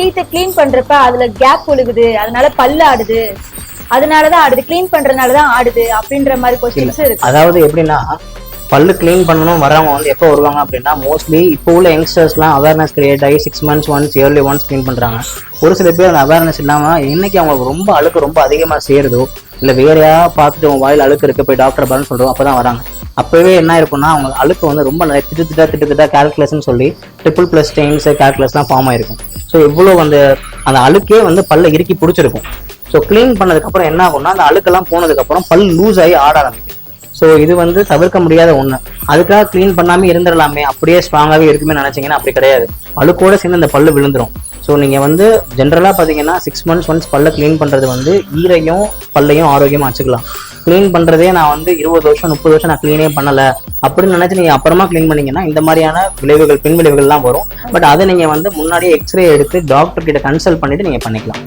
டீத்தை clean பண்றப்ப அதுல gap ஒழுகுது. அதனால பல்லு ஆடுது. அதனாலதான் ஆடுது. க்ளீன் பண்றதுனாலதான் ஆடுது அப்படின்ற மாதிரி கொஸ்டின்ஸ் இருக்கு. அதாவது எப்படின்னா பல்லு க்ளீன் பண்ணணும் வரவங்க வந்து எப்போ வருவாங்க அப்படின்னா மோஸ்ட்லி இப்போ உள்ள யங்ஸ்டர்ஸ்லாம் அவேர்னஸ் கிரியேட் ஆகி six months once yearly once clean பண்ணுறாங்க ஒரு சில பேர் அந்த அவேர்னஸ் இல்லாமல் என்னைக்கு அவங்களுக்கு ரொம்ப அழுக்கு ரொம்ப அதிகமாக சேருதோ இல்லை வேறையா பார்த்துட்டு உங்க வாயில் அழுக்கு இருக்கு போய் டாக்டர் பாருன்னு சொல்கிறோம் அப்போ தான் வராங்க. அப்போவே என்ன இருக்கும்னா அவங்க அழுக்கு வந்து ரொம்ப நிறைய திட்டு திட்டா திட்டு திட்டா கால்குலேஷன் சொல்லி ட்ரிபிள் ப்ளஸ் ஸ்டெயின்ஸ் கால்குலேஸ்லாம் ஃபார்ம் ஆயிருக்கும். ஸோ இவ்வளோ அந்த அந்த அழுக்கே வந்து பல்ல இறுக்கி பிடிச்சிருக்கும். ஸோ க்ளீன் பண்ணதுக்கப்புறம் என்ன ஆகும்னா அந்த அழுக்கெல்லாம் போனதுக்கப்புறம் பல் லூஸ் ஆகி ஆட ஆரம்பிக்கும். ஸோ இது வந்து தவிர்க்க முடியாத ஒன்று அதுக்காக க்ளீன் பண்ணாமல் இருந்துடலாமே அப்படியே ஸ்ட்ராங்காகவே இருக்குமே நினச்சிங்கன்னா அப்படி கிடையாது. அழுக்கோட சேர்ந்து அந்த பல்லு விழுந்துடும் ஸோ நீங்கள் வந்து ஜென்ரலாக பார்த்தீங்கன்னா சிக்ஸ் மந்த்ஸ் ஒன்ஸ் பல்ல க்ளீன் பண்ணுறது வந்து ஈரையும் பல்லையும் ஆரோக்கியமாக வச்சுக்கலாம். க்ளீன் பண்ணுறதே நான் வந்து இருபது வருஷம் முப்பது வருஷம் நான் க்ளீனே பண்ணலை. அப்படின்னு நினைச்சு நீங்க அப்புறமா கிளீன் பண்ணீங்கன்னா இந்த மாதிரியான விளைவுகள் பின் விளைவுகள்லாம் வரும். பட் அதை நீங்கள் வந்து முன்னாடியே எக்ஸ்ரே எடுத்து டாக்டர் கிட்ட கன்சல்ட் பண்ணிட்டு நீங்க பண்ணிக்கலாம்.